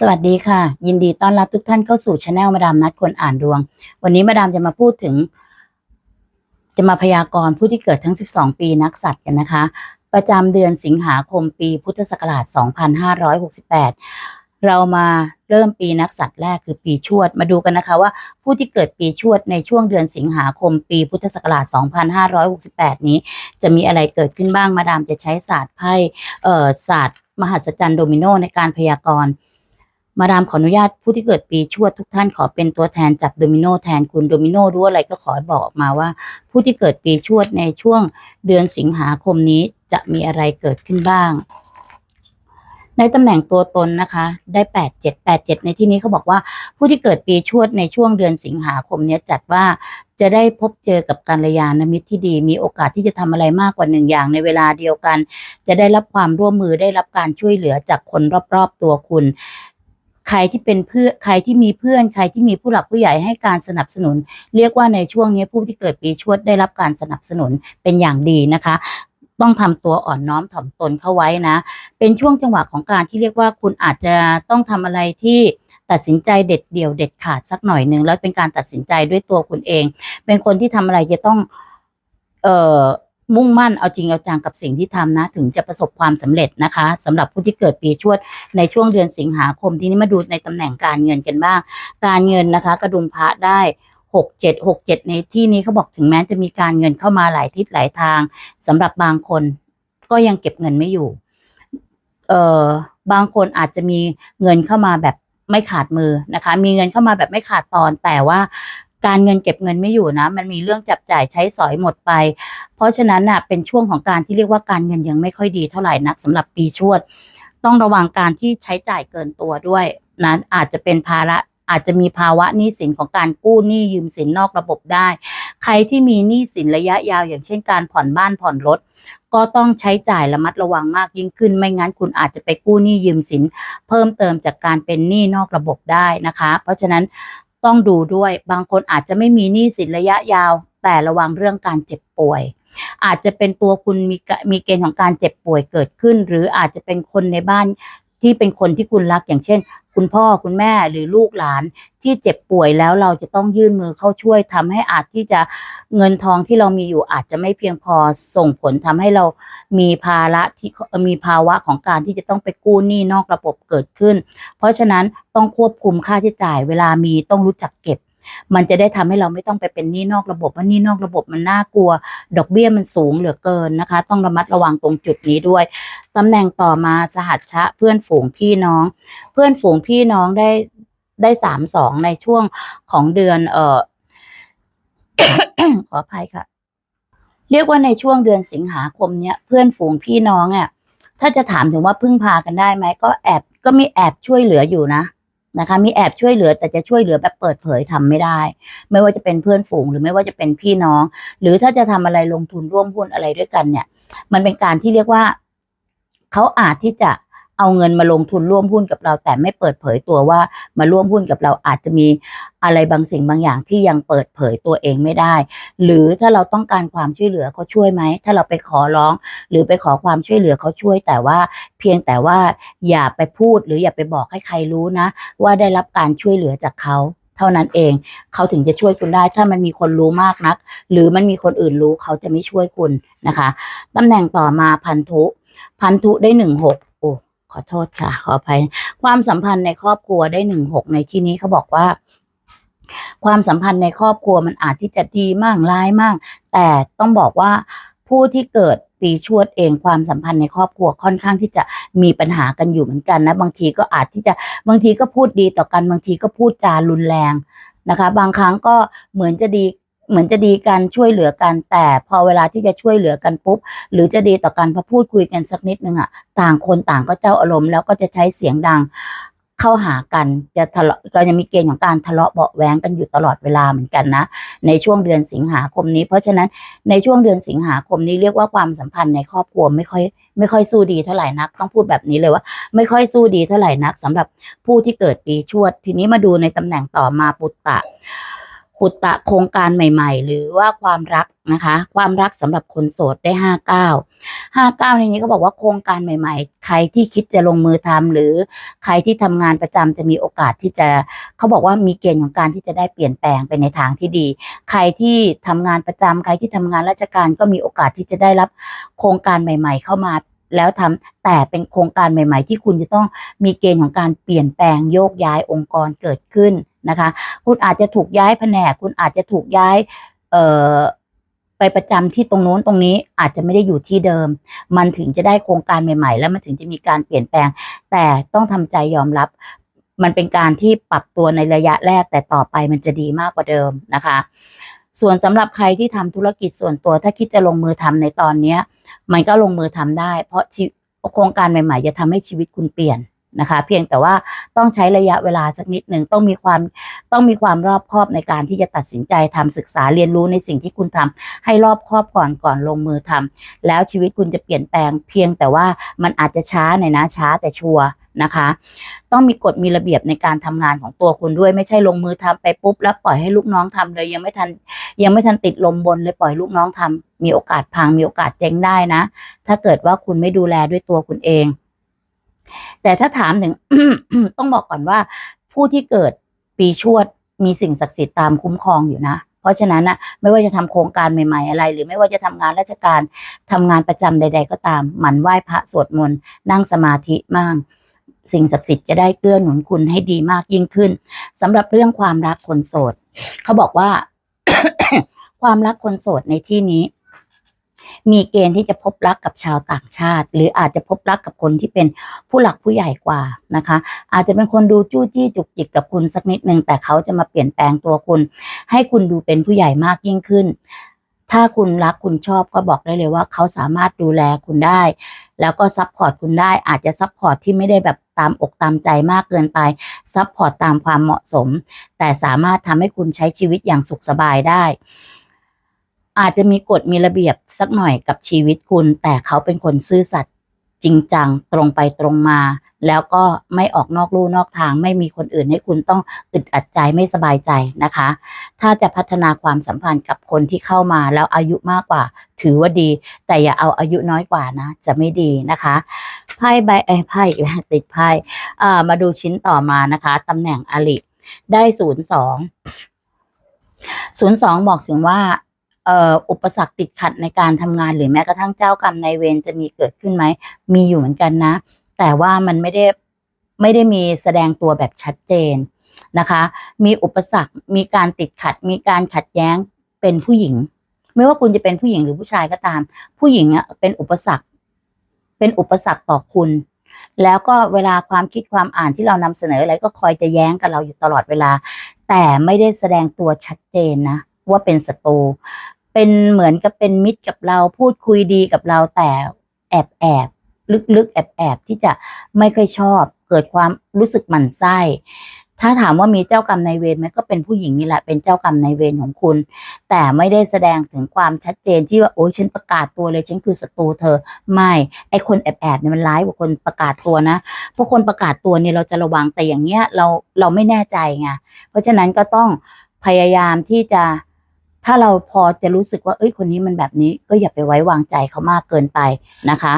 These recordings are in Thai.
สวัสดีค่ะ ยินดีต้อนรับทุกท่านเข้าสู่ช anel มาดามนัดคนอ่านดวง วันนี้มาดามจะมาพูดถึง จะมาพยากรณ์ผู้ที่เกิดทั้ง 12 ปีนักสัตว์กันนะคะ ประจำเดือนสิงหาคมปีพุทธศักราช 2568 เรามาเริ่มปีนักสัตว์แรกคือปีชวด มาดูกันนะคะว่าผู้ที่เกิดปีชวดในช่วงเดือนสิงหาคมปีพุทธศักราช 2568 นี้ จะมีอะไรเกิดขึ้นบ้างมาดามจะใช้ศาสตร์ไพ่เอ่อศาสตร์มหัศจรรย์โดมิโนในการพยากรณ์ มาดามขออนุญาตผู้ที่เกิดปีชวดทุกท่านขอเป็นตัวแทนจับโดมิโนแทนคุณโดมิโนรู้อะไรก็ขอบอกออกมาว่า ผู้ที่เกิดปีชวดในช่วงเดือนสิงหาคมนี้จะมีอะไรเกิดขึ้นบ้าง ในตำแหน่งตัวตนนะคะ ได้แปดเจ็ดแปดเจ็ดในที่นี้เขาบอกว่า ผู้ที่เกิดปีชวดในช่วงเดือนสิงหาคมนี้จัดว่าจะได้พบเจอกับการยานมิตรที่ดี มีโอกาสที่จะทำอะไรมากกว่าหนึ่งอย่างในเวลาเดียวกัน จะได้รับความร่วมมือได้รับการช่วยเหลือจากคนรอบๆตัวคุณ ใครที่เป็นเพื่อใครที่มีเพื่อน ใครที่มีผู้หลักผู้ใหญ่ให้การสนับสนุน เรียกว่าในช่วงนี้ผู้ที่เกิดปีชวดได้รับการสนับสนุนเป็นอย่างดีนะคะต้องทำตัวอ่อนน้อมถ่อมตนเข้าไว้นะ เป็นช่วงจังหวะของการที่เรียกว่าคุณอาจจะต้องทำอะไรที่ตัดสินใจเด็ดเดี่ยวเด็ดขาดสักหน่อยหนึ่งแล้วเป็นการตัดสินใจด้วยตัวคุณเอง เป็นคนที่ทำอะไรจะต้อง เอ่อ มุ่งมั่นเอาจริงเอาจังกับสิ่งที่ทำนะ ถึงจะประสบความสำเร็จนะคะสำหรับผู้ที่เกิดปีชวดในช่วงเดือนสิงหาคมทีนี้มาดูในตำแหน่งการเงินกันบ้าง การเงินนะคะ กระดุมพระได้หกเจ็ดหกเจ็ดในที่นี้เขาบอกถึงแม้จะมีการเงินเข้ามาหลายทิศหลายทางสำหรับบางคนก็ยังเก็บเงินไม่อยู่ เอ่อบางคนอาจจะมีเงินเข้ามาแบบไม่ขาดมือนะคะ มีเงินเข้ามาแบบไม่ขาดตอนแต่ว่า การเงินเก็บเงินไม่อยู่นะ มันมีเรื่องจับจ่ายใช้สอยหมดไป เพราะฉะนั้นน่ะเป็นช่วงของการที่เรียกว่าการเงินยังไม่ค่อยดีเท่าไหร่นักสำหรับปีชวด ต้องระวังการที่ใช้จ่ายเกินตัวด้วยนะอาจจะเป็นภาระอาจจะมีภาวะหนี้สินของการกู้หนี้ยืมสินนอกระบบได้ ใครที่มีหนี้สินระยะยาว อย่างเช่นการผ่อนบ้านผ่อนรถ ก็ต้องใช้จ่ายระมัดระวังมากยิ่งขึ้น ไม่งั้นคุณอาจจะไปกู้หนี้ยืมสิน เพิ่มเติมจากการเป็นหนี้นอกระบบได้นะคะ เพราะฉะนั้น ต้องดูด้วย บางคนอาจจะไม่มีหนี้สินระยะยาว แต่ระวังเรื่องการเจ็บป่วย อาจจะเป็นตัวคุณมีมีเกณฑ์ของการเจ็บป่วยเกิดขึ้น หรืออาจจะเป็นคนในบ้าน ที่เป็นคนที่คุณรักอย่างเช่น คุณพ่อคุณแม่หรือลูกหลานที่เจ็บป่วยแล้วเราจะต้องยื่นมือเข้าช่วยทำให้อาจที่จะเงินทองที่เรามีอยู่อาจจะไม่เพียงพอส่งผลทำให้เรามีภาระที่มีภาวะของการที่จะต้องไปกู้หนี้นอกระบบเกิดขึ้น เพราะฉะนั้นต้องควบคุมค่าใช้จ่ายเวลามีต้องรู้จักเก็บ มันจะได้ทำให้เราไม่ต้องไปเป็นหนี้นอกระบบว่าหนี้นอกระบบมันน่ากลัว ดอกเบี้ยมันสูงเหลือเกินนะคะ ต้องระมัดระวังตรงจุดนี้ด้วยตำแหน่งต่อมาสหัชชะเพื่อนฝูงพี่น้อง เพื่อนฝูงพี่น้องได้ได้สามสองในช่วงของเดือน เออขออภัยค่ะ เรียกว่าในช่วงเดือนสิงหาคมเนี้ยเพื่อนฝูงพี่น้องเนี่ยถ้าจะถามถึงว่าพึ่งพากันได้ไหมก็แอบก็มีแอบช่วยเหลืออยู่นะ นะคะ มีแอบช่วยเหลือแต่จะช่วยเหลือแบบเปิดเผยทำไม่ได้ ไม่ว่าจะเป็นเพื่อนฝูงหรือไม่ว่าจะเป็นพี่น้อง หรือถ้าจะทำอะไรลงทุนร่วมหุ้นอะไรด้วยกันเนี่ย มันเป็นการที่เรียกว่าเขาอาจที่จะ เอาเงินมาลงทุนร่วมหุ้นกับเรา แต่ไม่เปิดเผยตัวว่ามาร่วมหุ้นกับเราอาจจะมีอะไรบางสิ่งบางอย่างที่ยังเปิดเผยตัวเองไม่ได้ หรือถ้าเราต้องการความช่วยเหลือเขาช่วยไหม ถ้าเราไปขอร้อง หรือไปขอความช่วยเหลือเขาช่วย แต่ว่าเพียงแต่ว่าอย่าไปพูดหรืออย่าไปบอกให้ใครรู้นะ ว่าได้รับการช่วยเหลือจากเขาเท่านั้นเอง เขาถึงจะช่วยคุณได้ ถ้ามันมีคนรู้มากนัก หรือมันมีคนอื่นรู้เขาจะไม่ช่วยคุณนะคะตำแหน่งต่อมาพันธุ พันธุได้หนึ่งหก ขอโทษค่ะ ขออภัย ความสัมพันธ์ในครอบครัวได้หนึ่งหกในที่นี้เขาบอกว่า ความสัมพันธ์ในครอบครัวมันอาจที่จะดีมากร้ายมาก แต่ต้องบอกว่าผู้ที่เกิดปีชวดเองความสัมพันธ์ในครอบครัวค่อนข้างที่จะมีปัญหากันอยู่เหมือนกันนะ บางทีก็อาจที่จะบางทีก็พูดดีต่อกัน บางทีก็พูดจารุนแรงนะคะ บางครั้งก็เหมือนจะดี เหมือนจะดีกันช่วยเหลือกัน แต่พอเวลาที่จะช่วยเหลือกันปุ๊บ หรือจะดีต่อกันพอพูดคุยกันสักนิดนึงอะต่างคนต่างก็เจ้าอารมณ์แล้วก็จะใช้เสียงดังเข้าหากันจะทะเลาะก็ยังมีเกณฑ์ของการทะเลาะเบาะแว้งกันอยู่ตลอดเวลาเหมือนกันนะ ในช่วงเดือนสิงหาคมนี้ เพราะฉะนั้นในช่วงเดือนสิงหาคมนี้เรียกว่าความสัมพันธ์ในครอบครัวไม่ค่อยไม่ค่อยสู้ดีเท่าไหร่นัก ต้องพูดแบบนี้เลยว่า ไม่ค่อยสู้ดีเท่าไหร่นักสำหรับผู้ที่เกิดปีชวด ทีนี้มาดูในตำแหน่งต่อมาปุตตะ ปุตตะโครงการใหม่ ๆ หรือว่าความรักนะคะ ความรักสำหรับคนโสดได้ห้าเก้าห้าเก้าในนี้ก็บอกว่าโครงการใหม่ ๆ ใครที่คิดจะลงมือทำหรือใครที่ทำงานประจำจะมีโอกาสที่จะเขาบอกว่ามีเกณฑ์ของการที่จะได้เปลี่ยนแปลงไปในทางที่ดี ใครที่ทำงานประจำใครที่ทำงานราชการก็มีโอกาสที่จะได้รับโครงการใหม่ ๆ เข้ามาแล้วทำแต่เป็นโครงการใหม่ ๆ ที่คุณจะต้องมีเกณฑ์ของการเปลี่ยนแปลงโยกย้ายองค์กรเกิดขึ้น นะคะ คุณอาจจะถูกย้ายแผนก คุณอาจจะถูกย้าย เอ่อไปประจำที่ตรงโน้นตรงนี้อาจจะไม่ได้อยู่ที่เดิม มันถึงจะได้โครงการใหม่ๆ แล้วมันถึงจะมีการเปลี่ยนแปลง แต่ต้องทำใจยอมรับ มันเป็นการที่ปรับตัวในระยะแรก แต่ต่อไปมันจะดีมากกว่าเดิมนะคะ ส่วนสำหรับใครที่ทำธุรกิจส่วนตัว ถ้าคิดจะลงมือทำในตอนเนี้ย มันก็ลงมือทำได้ เพราะโครงการใหม่ ๆ จะทำให้ชีวิตคุณเปลี่ยน นะคะ เพียงแต่ว่าต้องใช้ระยะเวลาสักนิดหนึ่งต้องมีความต้องมีความรอบคอบในการที่จะตัดสินใจทำศึกษาเรียนรู้ในสิ่งที่คุณทำให้รอบคอบก่อนก่อนลงมือทำแล้วชีวิตคุณจะเปลี่ยนแปลง เพียงแต่ว่ามันอาจจะช้าหน่อยนะช้าแต่ชัวร์นะคะ ต้องมีกฎมีระเบียบในการทำงานของตัวคุณด้วยไม่ใช่ลงมือทำไปปุ๊บ แล้วปล่อยให้ลูกน้องทำเลยยังไม่ทันยังไม่ทันติดลมบนเลยปล่อยลูกน้องทำมีโอกาสพังมีโอกาสเจ๊งได้นะ ถ้าเกิดว่าคุณไม่ดูแลด้วยตัวคุณเอง แต่ถ้าถามถึง ต้องบอกก่อนว่า ผู้ที่เกิดปีชวดมีสิ่งศักดิ์สิทธิ์ตามคุ้มครองอยู่นะ เพราะฉะนั้นนะไม่ว่าจะทำโครงการใหม่ๆอะไร หรือไม่ว่าจะทำงานราชการทำงานประจำใด ๆ ก็ตาม หมั่นไหว้พระสวดมนต์นั่งสมาธิมากสิ่งศักดิ์สิทธิ์จะได้เกื้อหนุนคุณให้ดีมากยิ่งขึ้นสำหรับเรื่องความรักคนโสด เขาบอกว่า ความรักคนโสดในที่นี้ มีเกณฑ์ที่จะพบรักกับชาวต่างชาติ หรืออาจจะพบรักกับคนที่เป็นผู้หลักผู้ใหญ่กว่านะคะ อาจจะเป็นคนดูจู้จี้จุกจิกกับคุณสักนิดหนึ่งแต่เขาจะมาเปลี่ยนแปลงตัวคุณ ให้คุณดูเป็นผู้ใหญ่มากยิ่งขึ้น ถ้าคุณรักคุณชอบก็บอกได้เลยว่า เขาสามารถดูแลคุณได้ แล้วก็ซัพพอร์ตคุณได้ อาจจะซัพพอร์ตที่ไม่ได้แบบตามอกตามใจมากเกินไปซัพพอร์ตตามความเหมาะสม แต่สามารถทำให้คุณใช้ชีวิตอย่างสุขสบายได้ อาจจะมีกฎมีระเบียบสักหน่อยกับชีวิตคุณ แต่เขาเป็นคนซื่อสัตย์จริงจังตรงไปตรงมา แล้วก็ไม่ออกนอกลู่นอกทาง ไม่มีคนอื่นให้คุณต้องอึดอัดใจไม่สบายใจนะคะ ถ้าจะพัฒนาความสัมพันธ์กับคนที่เข้ามาแล้วอายุมากกว่า ถือว่าดี แต่อย่าเอาอายุน้อยกว่านะ จะไม่ดีนะคะไพ่ใบเอ้ไพ่อีกแล้วติดไพ่มาดูชิ้นต่อมานะคะตำแหน่งอลิได้ศูนย์สองศูนย์สองบอกถึงว่า อุปสรรคติดขัดในการทำงาน หรือแม้กระทั่งเจ้ากรรมนายเวรจะมีเกิดขึ้นไหม มีอยู่เหมือนกันนะ แต่ว่ามันไม่ได้ไม่ได้มีแสดงตัวแบบชัดเจนนะคะ มีอุปสรรค มีการติดขัด มีการขัดแย้งเป็นผู้หญิง ไม่ว่าคุณจะเป็นผู้หญิงหรือผู้ชายก็ตาม ผู้หญิงอะเป็นอุปสรรค เป็นอุปสรรคต่อคุณ แล้วก็เวลาความคิดความอ่านที่เรานำเสนออะไรก็คอยจะแย้งกับเราอยู่ตลอดเวลา แต่ไม่ได้แสดงตัวชัดเจนนะว่าเป็นศัตรู เป็นเหมือนกับเป็นมิตรกับเราพูดคุยดีกับเราแต่แอบแอบลึกๆแอบแอบที่จะไม่ค่อยชอบ เกิดความรู้สึกหมั่นไส้ ถ้าถามว่ามีเจ้ากรรมนายเวรไหมก็เป็นผู้หญิงนี่แหละเป็นเจ้ากรรมนายเวรของคุณ แต่ไม่ได้แสดงถึงความชัดเจนที่ว่าโอ้ยฉันประกาศตัวเลยฉันคือศัตรูเธอ ไม่ไอคนแอบแอบเนี่ยมันร้ายกว่าคนประกาศตัวนะเพราะคนประกาศตัวเนี่ยเราจะระวังแต่อย่างเงี้ยเราเราไม่แน่ใจไงเพราะฉะนั้นก็ต้องพยายามที่จะ ถ้าเราพอจะรู้สึกว่า เอ้ยคนนี้มันแบบนี้ ก็อย่าไปไว้วางใจเขามากเกินไปนะคะ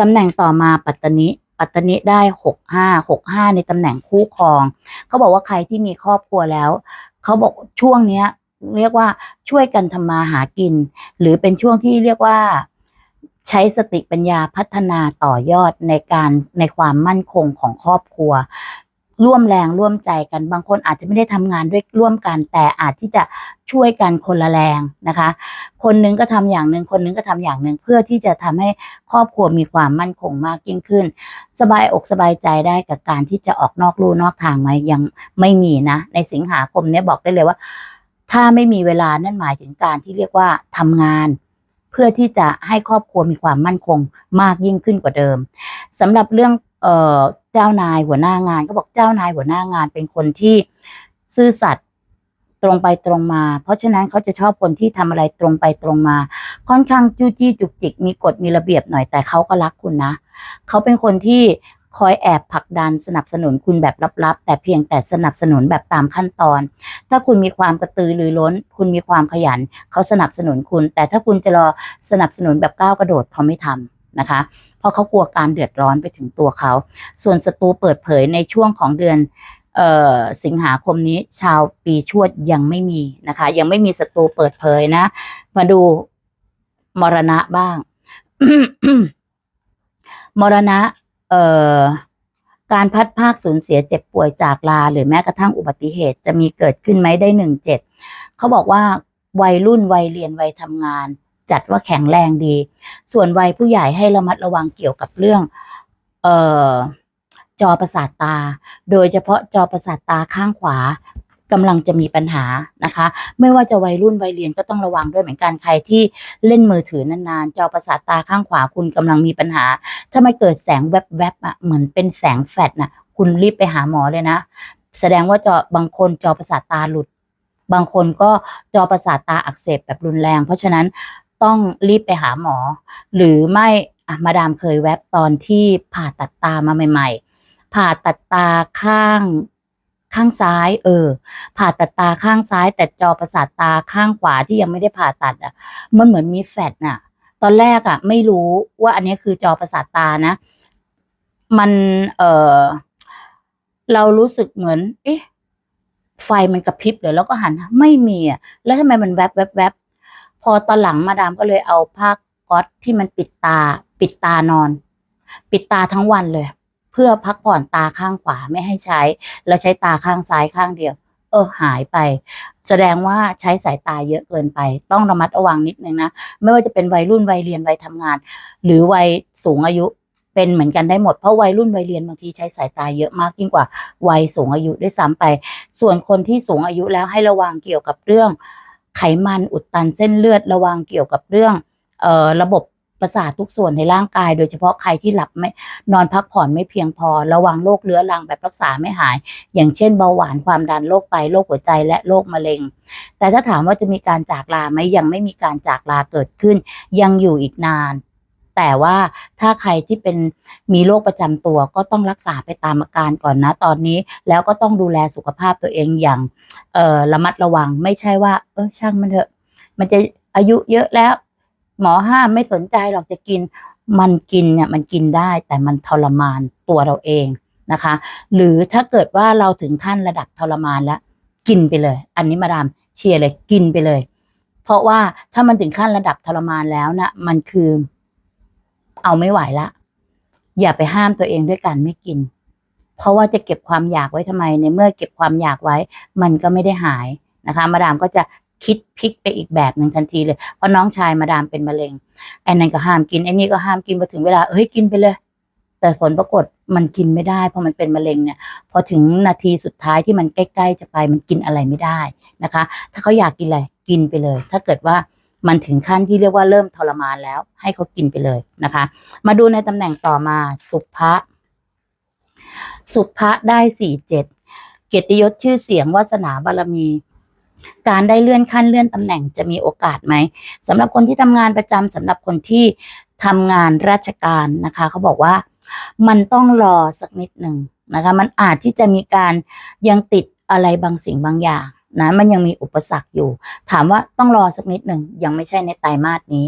ตำแหน่งต่อมาปัตตนิปัตตนิได้หกห้าหกห้าในตำแหน่งคู่ครอง เขาบอกว่าใครที่มีครอบครัวแล้ว เขาบอกช่วงเนี้ย เรียกว่าช่วยกันทำมาหากิน หรือเป็นช่วงที่เรียกว่าใช้สติปัญญาพัฒนาต่อยอดในการในความมั่นคงของครอบครัว ร่วมแรงร่วมใจกัน บางคนอาจจะไม่ได้ทำงานด้วยร่วมกัน แต่อาจที่จะช่วยกันคนละแรงนะคะ คนหนึงก็ทำอย่างหนึ่งคนหนึงก็ทำอย่างหนึ่งเพื่อที่จะทำให้ครอบครัวมีความมั่นคงมากยิ่งขึ้น สบายอกสบายใจได้กับการที่จะออกนอกลู่นอกทางไหมยังไม่มีนะ ในสิงหาคมเนี้ยบอกได้เลยว่า ถ้าไม่มีเวลานั่นหมายถึงการที่เรียกว่าทำงานเพื่อที่จะให้ครอบครัวมีความมั่นคงมากยิ่งขึ้นกว่าเดิมสำหรับเรื่อง เจ้านายหัวหน้างานก็บอกเจ้านายหัวหน้างานเป็นคนที่ซื่อสัตย์ตรงไปตรงมา เพราะฉะนั้นเขาจะชอบคนที่ทำอะไรตรงไปตรงมา ค่อนข้างจู้จี้จุกจิก มีกฎมีระเบียบหน่อยแต่เขาก็รักคุณนะ เขาเป็นคนที่คอยแอบผลักดันสนับสนุนคุณแบบลับๆ แต่เพียงแต่สนับสนุนแบบตามขั้นตอน ถ้าคุณมีความกระตือรือร้น คุณมีความขยัน เขาสนับสนุนคุณ แต่ถ้าคุณจะรอสนับสนุนแบบก้าวกระโดดเขาไม่ทำ นะคะ เพราะเขากลัวการเดือดร้อนไปถึงตัวเขา ส่วนศัตรูเปิดเผยในช่วงของเดือนเอ่อสิงหาคมนี้ชาวปีชวดยังไม่มีนะคะ ยังไม่มีศัตรูเปิดเผยนะ มาดูมรณะบ้าง มรณะ เอ่อการพัดภาคสูญเสียเจ็บป่วยจากลา หรือแม้กระทั่งอุบัติเหตุจะมีเกิดขึ้นไหมได้หนึ่งเจ็ดเขาบอกว่าวัยรุ่นวัยเรียนวัยทำงาน จัดว่าแข็งแรงดี ส่วนวัยผู้ใหญ่ให้ระมัดระวังเกี่ยวกับเรื่อง เอ่อจอประสาทตา โดยเฉพาะจอประสาทตาข้างขวากำลังจะมีปัญหานะคะ ไม่ว่าจะวัยรุ่นวัยเรียนก็ต้องระวังด้วยเหมือนกันใครที่เล่นมือถือนานๆ จอประสาทตาข้างขวาคุณกำลังมีปัญหา ถ้าไม่เกิดแสงแวบๆอะเหมือนเป็นแสงแฟลชน่ะ คุณรีบไปหาหมอเลยนะ แสดงว่าจอบางคนจอประสาทตาหลุด บางคนก็จอประสาทตาอักเสบแบบรุนแรง เพราะฉะนั้น ต้องรีบไปหาหมอ หรือไม่อะมาดามเคยแวบตอนที่ผ่าตัดตามาใหม่ ๆ ผ่าตัดตาข้างข้างซ้าย เออ ผ่าตัดตาข้างซ้าย แต่จอประสาทตาข้างขวาที่ยังไม่ได้ผ่าตัดอะ มันเหมือนมีแฟดน่ะ ตอนแรกอะ ไม่รู้ว่าอันนี้คือจอประสาทตานะ มันเออเรารู้สึกเหมือน เอ๊ะไฟมันกระพริบเลยแล้วก็หันไม่มีอะแล้วทำไมมันแวบแวบแวบ พอตอนหลังมาดามก็เลยเอาผ้าก๊อตที่มันปิดตา ปิดตานอน ปิดตาทั้งวันเลย เพื่อพักผ่อนตาข้างขวาไม่ให้ใช้ แล้วใช้ตาข้างซ้ายข้างเดียว เออหายไป แสดงว่าใช้สายตาเยอะเกินไป ต้องระมัดระวังนิดนึงนะไม่ว่าจะเป็นวัยรุ่นวัยเรียนวัยทำงาน หรือวัยสูงอายุเป็นเหมือนกันได้หมดเพราะวัยรุ่นวัยเรียนบางทีใช้สายตาเยอะมากยิ่งกว่าวัยสูงอายุด้วยซ้ำไป ส่วนคนที่สูงอายุแล้วให้ระวังเกี่ยวกับเรื่อง ไขมันอุดตันเส้นเลือดระวังเกี่ยวกับเรื่องออระบบประสาททุกส่วนในร่างกาย โดยเฉพาะใครที่หลับไม่นอนพักผ่อนไม่เพียงพอ ระวังโรคเรื้อรังแบบรักษาไม่หาย อย่างเช่นเบาหวานความดันโรคไตโรคหัวใจและโรคมะเร็ง แต่ถ้าถามว่าจะมีการจากลาไหมยังไม่มีการจากลาเกิดขึ้น ยังอยู่อีกนาน แต่ว่าถ้าใครที่เป็นมีโรคประจำตัวก็ต้องรักษาไปตามอาการก่อนนะตอนนี้ แล้วก็ต้องดูแลสุขภาพตัวเองอย่างเออระมัดระวังไม่ใช่ว่า เออช่างมันเถอะ มันจะอายุเยอะแล้ว หมอห้ามไม่สนใจหรอกจะกิน มันกินเนี่ยมันกินได้ แต่มันทรมานตัวเราเองนะคะ หรือถ้าเกิดว่าเราถึงขั้นระดับทรมานแล้ว กินไปเลย อันนี้มาดามเชียร์เลยกินไปเลย เพราะว่าถ้ามันถึงขั้นระดับทรมานแล้วนะมันคือ เอาไม่ไหวละ อย่าไปห้ามตัวเองด้วยการไม่กิน เพราะว่าจะเก็บความอยากไว้ทำไมในเมื่อเก็บความอยากไว้ มันก็ไม่ได้หายนะคะ มาดามก็จะคิดพลิกไปอีกแบบหนึ่งทันทีเลย เพราะน้องชายมาดามเป็นมะเร็งไอ้นั่นก็ห้ามกินไอ้นี่ก็ห้ามกินพอถึงเวลาเฮ้ยกินไปเลย แต่ผลปรากฏมันกินไม่ได้เพราะมันเป็นมะเร็งเนี่ย พอถึงนาทีสุดท้ายที่มันใกล้ ๆ จะไปมันกินอะไรไม่ได้นะคะ ถ้าเขาอยากกินอะไรกินไปเลย ถ้าเกิดว่า มันถึงขั้นที่เรียกว่าเริ่มทรมานแล้ว ให้เขากินไปเลยนะคะ มาดูในตำแหน่งต่อมาสุภะสุภะได้สี่เจ็ดเกียรติยศชื่อเสียงวาสนาบารมี การได้เลื่อนขั้นเลื่อนตำแหน่งจะมีโอกาสไหมสำหรับคนที่ทำงานประจำสำหรับคนที่ทำงานราชการนะคะเขาบอกว่ามันต้องรอสักนิดหนึ่งนะคะ มันอาจที่จะมีการยังติดอะไรบางสิ่งบางอย่าง นะมันยังมีอุปสรรคอยู่ ถามว่าต้องรอสักนิดหนึ่งยังไม่ใช่ในไตรมาสนี้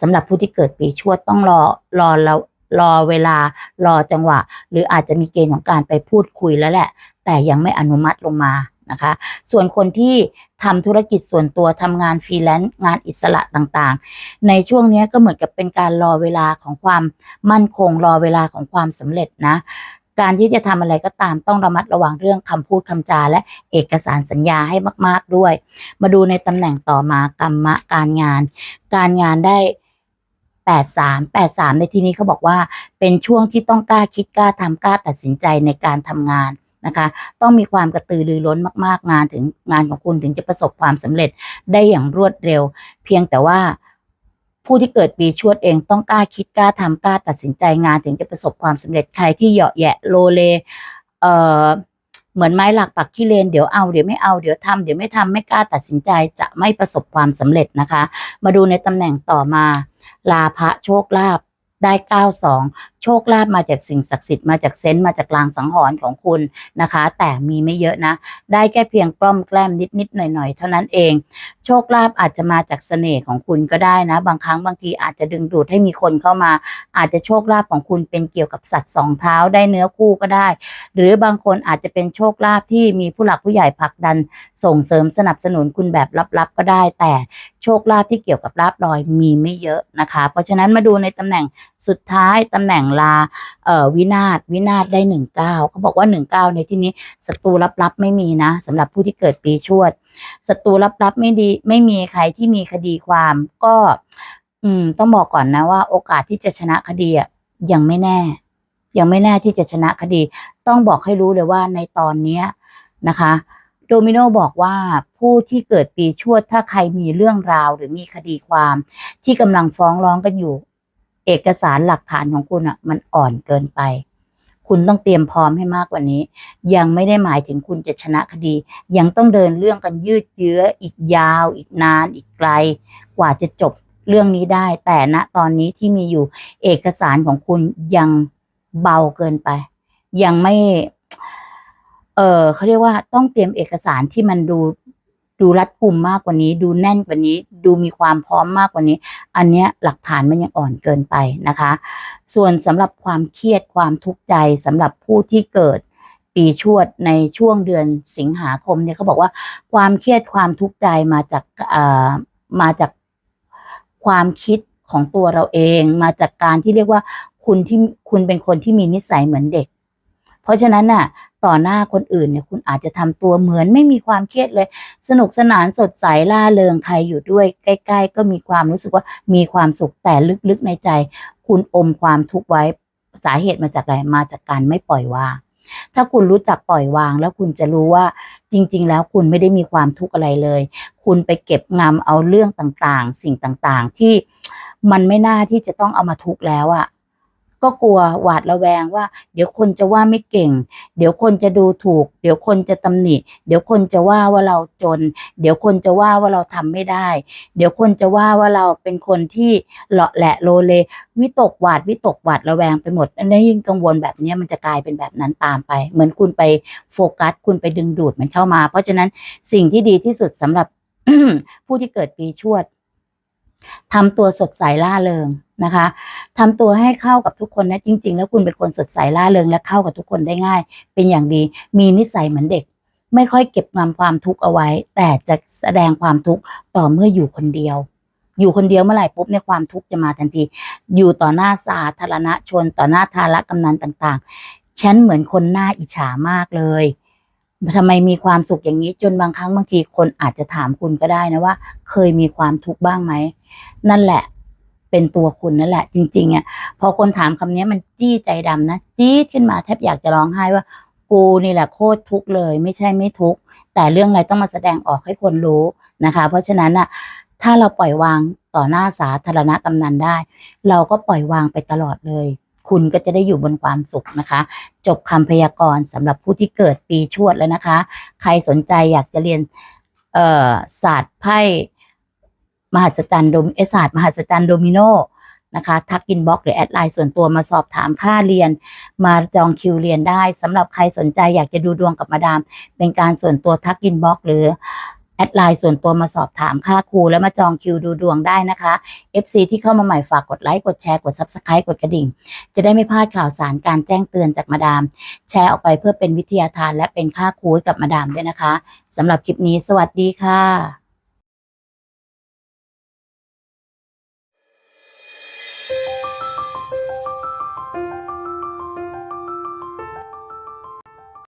สำหรับผู้ที่เกิดปีชวดต้องรอรอเรารอเวลารอจังหวะ หรืออาจจะมีเกณฑ์ของการไปพูดคุยแล้วแหละ แต่ยังไม่อนุมัติลงมานะคะ ส่วนคนที่ทำธุรกิจส่วนตัวทำงานฟรีแลนซ์งานอิสระต่างๆ ในช่วงนี้ก็เหมือนกับเป็นการรอเวลาของความมั่นคง รอเวลาของความสำเร็จนะ การที่จะทำอะไรก็ตามต้องระมัดระวังเรื่องคำพูดคำจา และเอกสารสัญญาให้มาก ๆด้วย มาดูในตำแหน่งต่อมากรรมะการงาน การงานได้แปดสามแปดสามในที่นี้เขาบอกว่าเป็นช่วงที่ต้องกล้าคิดกล้าทำกล้าตัดสินใจในการทำงานนะคะต้องมีความกระตือรือร้นมาก ๆ งานถึงงานของคุณถึงจะประสบความสำเร็จได้อย่างรวดเร็ว เพียงแต่ว่า ผู้ที่เกิดปีชวดเองต้องกล้าคิดกล้าทำกล้าตัดสินใจงานถึงจะประสบความสำเร็จใครที่เหยาะแยะโลเลเอ่อเหมือนไม้หลักปักที่เลนเดี๋ยวเอาเดี๋ยวไม่เอาเดี๋ยวทำเดี๋ยวไม่ทำไม่กล้าตัดสินใจจะไม่ประสบความสำเร็จนะคะ มาดูในตำแหน่งต่อมา ลาภะโชคลาภได้ 92 โชคลาภมาจากสิ่งศักดิ์สิทธิ์มาจากเซนต์มาจากลางสังหรณ์ของคุณนะคะ แต่มีไม่เยอะนะ ได้แค่เพียงกล้อมแกล้มนิดๆหน่อยๆ เท่านั้นเอง โชคลาภอาจจะมาจากเสน่ห์ของคุณก็ได้นะ บางครั้งบางทีอาจจะดึงดูดให้มีคนเข้ามา อาจจะโชคลาภของคุณเป็นเกี่ยวกับสัตว์สองเท้าได้เนื้อคู่ก็ได้ หรือบางคนอาจจะเป็นโชคลาภที่มีผู้หลักผู้ใหญ่ผลักดัน ส่งเสริมสนับสนุนคุณแบบลับๆก็ได้ แต่โชคลาภที่เกี่ยวกับลาบลอยมีไม่เยอะนะคะ เพราะฉะนั้นมาดูในตำแหน่งสุดท้ายตำแหน่งลาเอ่อวินาศวินาศได้หนึ่งเก้าเขาบอกว่าหนึ่งเก้าในที่นี้ศัตรูลับๆไม่มีนะสำหรับผู้ที่เกิดปีชวดศัตรูลับๆไม่ดี ไม่มีใครที่มีคดีความ ก็ อืม ต้องบอกก่อนนะว่า โอกาสที่จะชนะคดีอะยังไม่แน่ ยังไม่แน่ที่จะชนะคดี ต้องบอกให้รู้เลยว่าในตอนเนี้ยนะคะโดมิโนบอกว่าผู้ที่เกิดปีชวดถ้าใครมีเรื่องราวหรือมีคดีความ ที่กำลังฟ้องร้องกันอยู่ เอกสารหลักฐานของคุณอะ มันอ่อนเกินไป คุณต้องเตรียมพร้อมให้มากกว่านี้ ยังไม่ได้หมายถึงคุณจะชนะคดี ยังต้องเดินเรื่องกันยืดเยื้ออีกยาว อีกนาน อีกไกล กว่าจะจบเรื่องนี้ได้ แต่ณตอนนี้ที่มีอยู่เอกสารของคุณยังเบาเกินไป ยังไม่ เออเขาเรียกว่าต้องเตรียมเอกสารที่มันดู ดูรัดกุมมากกว่านี้ ดูแน่นกว่านี้ ดูมีความพร้อมมากกว่านี้ อันเนี้ยหลักฐานมันยังอ่อนเกินไปนะคะ ส่วนสำหรับความเครียดความทุกข์ใจสำหรับผู้ที่เกิดปีชวดในช่วงเดือนสิงหาคมเนี่ยเขาบอกว่าความเครียดความทุกข์ใจมาจากเอ่อมาจากความคิดของตัวเราเอง มาจากการที่เรียกว่าคุณที่คุณเป็นคนที่มีนิสัยเหมือนเด็ก เพราะฉะนั้นน่ะ ต่อหน้าคนอื่นเนี่ยคุณอาจจะทำตัวเหมือนไม่มีความเครียดเลย สนุกสนานสดใสล่าเริงใครอยู่ด้วยใกล้ ๆ ก็มีความรู้สึกว่ามีความสุขแต่ลึกๆในใจ คุณอมความทุกข์ไว้สาเหตุมาจากอะไรมาจากการไม่ปล่อยวาง ถ้าคุณรู้จักปล่อยวางแล้วคุณจะรู้ว่าจริง ๆ แล้วคุณไม่ได้มีความทุกข์อะไรเลย คุณไปเก็บงำเอาเรื่องต่างๆ สิ่งต่างๆ ที่มันไม่น่าที่จะต้องเอามาทุกข์แล้วอะ่ะ ก็กลัวหวาดระแวงว่า เดี๋ยวคนจะว่าไม่เก่ง เดี๋ยวคนจะดูถูก เดี๋ยวคนจะตำหนิ เดี๋ยวคนจะว่าว่าเราจน เดี๋ยวคนจะว่าว่าเราทำไม่ได้ เดี๋ยวคนจะว่าว่าเราเป็นคนที่เลาะแหละโลเล วิตกหวาดวิตกหวาดระแวงไปหมดอันนี้ยิ่งกังวลแบบนี้มันจะกลายเป็นแบบนั้นตามไป เหมือนคุณไปโฟกัส คุณไปดึงดูดมันเข้ามา เพราะฉะนั้นสิ่งที่ดีที่สุดสำหรับผู้ที่เกิดปีชวด ทำตัวสดใสล่าเริงนะคะทำตัวให้เข้ากับทุกคนนะจริง ๆ แล้วคุณเป็นคนสดใสล่าเริงและเข้ากับทุกคนได้ง่าย เป็นอย่างดี มีนิสัยเหมือนเด็ก ไม่ค่อยเก็บงำความทุกข์เอาไว้ แต่จะแสดงความทุกข์ต่อเมื่ออยู่คนเดียว อยู่คนเดียวเมื่อไหร่ปุ๊บเนี่ยความทุกข์จะมาทันที อยู่ต่อหน้าสาธารณชน ต่อหน้าทาระกำนันต่างๆ ฉันเหมือนคนหน้าอิจฉามากเลยทำไมมีความสุขอย่างนี้จนบางครั้งบางทีคนอาจจะถามคุณก็ได้นะว่า เคยมีความทุกข์บ้างไหมนั่นแหละ เป็นตัวคุณนั่นแหละ จริงๆอะพอคนถามคำนี้มันจี้ใจดำนะจี้ขึ้นมาแทบอยากจะร้องไห้ว่า กูนี่แหละโคตรทุกข์เลย ไม่ใช่ไม่ทุกข์แต่เรื่องอะไรต้องมาแสดงออกให้คนรู้นะคะ เพราะฉะนั้นอะถ้าเราปล่อยวางต่อหน้าสาธารณกำนันได้ เราก็ปล่อยวางไปตลอดเลย คุณก็จะได้อยู่บนความสุขนะคะ จบคำพยากรณ์สำหรับผู้ที่เกิดปีชวดแล้วนะคะ ใครสนใจอยากจะเรียนศาสตร์ไพ่ มหัศจรรย์โดมเอศาสตร์มหัศจรรย์โดมิโนนะคะทักอินบ็อกหรือแอดไลน์ส่วนตัวมาสอบถามค่าเรียน มาจองคิวเรียนได้สำหรับใครสนใจอยากจะดูดวงกับมาดาม เป็นการส่วนตัวทักอินบ็อกหรือแอดไลน์ส่วนตัวมาสอบถามค่าครูแล้วมาจองคิวดูดวงได้นะคะ FC ที่เข้ามาใหม่ฝากกดไลค์ กดแชร์ กด Subscribe กดกระดิ่ง จะได้ไม่พลาดข่าวสารการแจ้งเตือนจากมาดาม แชร์ออกไปเพื่อเป็นวิทยาทานและเป็นค่าครูให้กับมาดามด้วยนะคะสำหรับคลิปนี้สวัสดีค่ะ